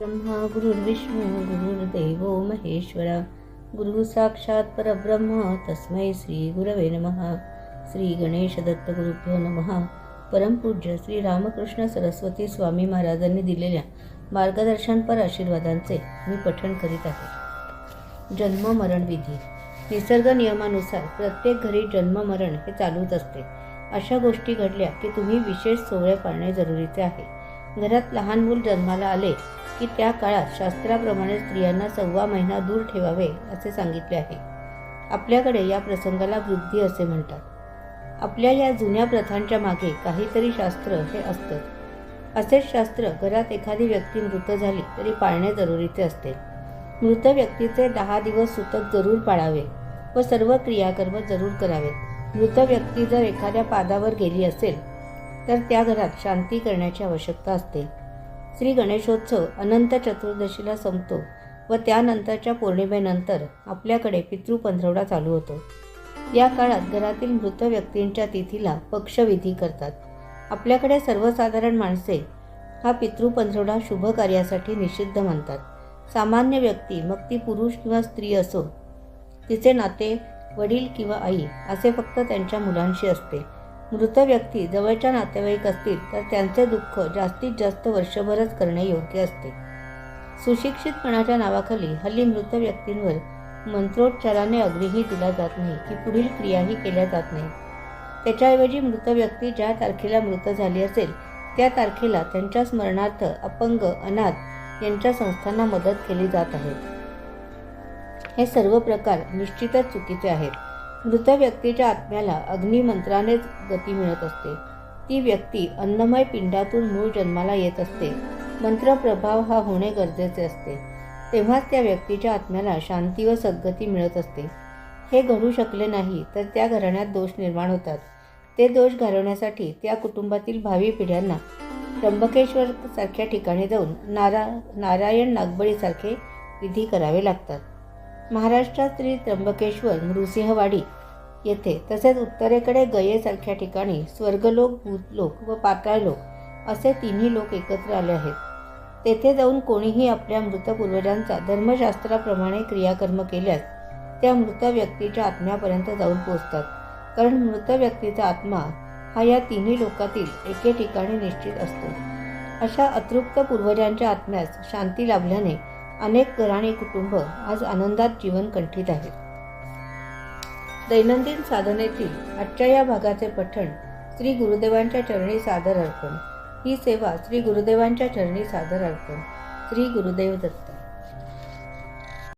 ब्रह्मा गुरुर्विष्णू गुरुर्देव महेश्वरा. गुरु साक्षात परब्रह्म तस्मै श्री गुरवे नमः. श्री गणेश दत्त गुरुभ्यो नमः. परमपूज्य श्री रामकृष्ण सरस्वती स्वामी महाराजांनी दिलेल्या मार्गदर्शनपर आशीर्वादांचे मी पठण करीत आहे. जन्म मरण विधी. निसर्ग नियमानुसार प्रत्येक घरी जन्म मरण हे चालूच असते. अशा गोष्टी घडल्या की तुम्ही विशेष सोहळे पाळणे जरुरीचे आहे. घरात लहान मूल जन्माला आले की त्या काळात शास्त्राप्रमाणे स्त्रियांना सव्वा महिना दूर ठेवावे असे सांगितले आहे. आपल्याकडे या प्रसंगाला वृद्धी असे म्हणतात. आपल्या या जुन्या प्रथांच्या मागे काहीतरी शास्त्र हे असतं. असेच शास्त्र घरात एखादी व्यक्ती मृत झाली तरी पाळणे जरुरीचे असते. मृत व्यक्तीचे दहा दिवस सुतक जरूर पाळावे व सर्व क्रियाकर्म जरूर करावेत मृत व्यक्ती जर एखाद्या पादावर गेली असेल तर त्या घरात शांती करण्याची आवश्यकता असते. श्री गणेशोत्सव अनंत चतुर्दशीला संपतो व त्यानंतरच्या पौर्णिमेनंतर आपल्याकडे पितृ पंधरवडा चालू होतो. या काळात घरातील मृत व्यक्तींच्या तिथीला पक्षविधी करतात. आपल्याकडे सर्वसाधारण माणसे हा पितृ पंधरवडा शुभ कार्यासाठी निषिद्ध मानतात सामान्य व्यक्ती मग ती पुरुष किंवा स्त्री असो तिचे नाते वडील किंवा आई असे फक्त त्यांच्या मुलांशी असते. मृत व्यक्ती जवळच्या नातेवाईक असतील तर त्यांचे दुःख जास्तीत जास्त वर्षभरच करणे योग्य असते. सुशिक्षितपणाच्या नावाखाली हल्ली मृत व्यक्तींवर मंत्रोच्चाराने अग्नीही दिला जात नाही की पुढील क्रियाही केल्या जात नाही. त्याच्याऐवजी मृत व्यक्ती ज्या तारखेला मृत झाली असेल त्या तारखेला त्यांच्या स्मरणार्थ अपंग अनाथ यांच्या संस्थांना मदत केली जात आहे. हे सर्व प्रकार निश्चितच चुकीचे आहेत. मृत व्यक्तीच्या आत्म्याला अग्निमंत्रानेच गती मिळत असते. ती व्यक्ती अन्नमय पिंडातून मूळ जन्माला येत असते. मंत्र प्रभाव हा होणे गरजेचे असते. तेव्हाच त्या व्यक्तीच्या आत्म्याला शांती व सद्गती मिळत असते. हे घडू शकले नाही तर त्या घराण्यात दोष निर्माण होतात. ते दोष घालवण्यासाठी त्या कुटुंबातील भावी पिढ्यांना त्र्यंबकेश्वर सारख्या ठिकाणी जाऊन नारा नारायण नागबळीसारखे विधी करावे लागतात. महाराष्ट्रात श्री त्र्यंबकेश्वर नृसिंहवाडी येथे तसेच उत्तरेकडे गयेसारख्या ठिकाणी स्वर्गलोक भूतलोक व पाताळलोक असे तिन्ही लोक एकत्र आले आहेत. तेथे जाऊन कोणीही आपल्या मृत पूर्वजांचा धर्मशास्त्राप्रमाणे क्रियाकर्म केल्यास त्या मृत व्यक्तीच्या आत्म्यापर्यंत जाऊन पोचतात कारण मृत व्यक्तीचा आत्मा हा या तिन्ही लोकातील एके ठिकाणी निश्चित असतो. अशा अतृप्त पूर्वजांच्या आत्म्यास शांती लाभल्याने अनेक घराणी कुटुंब आज आनंदात जीवन कंठीत आहेत दैनंदिन साधनेतील आजच्या या भागाचे पठण श्री गुरुदेवांच्या चरणी सादर अर्पण. ही सेवा श्री गुरुदेवांच्या चरणी सादर अर्पण. श्री गुरुदेव दत्त.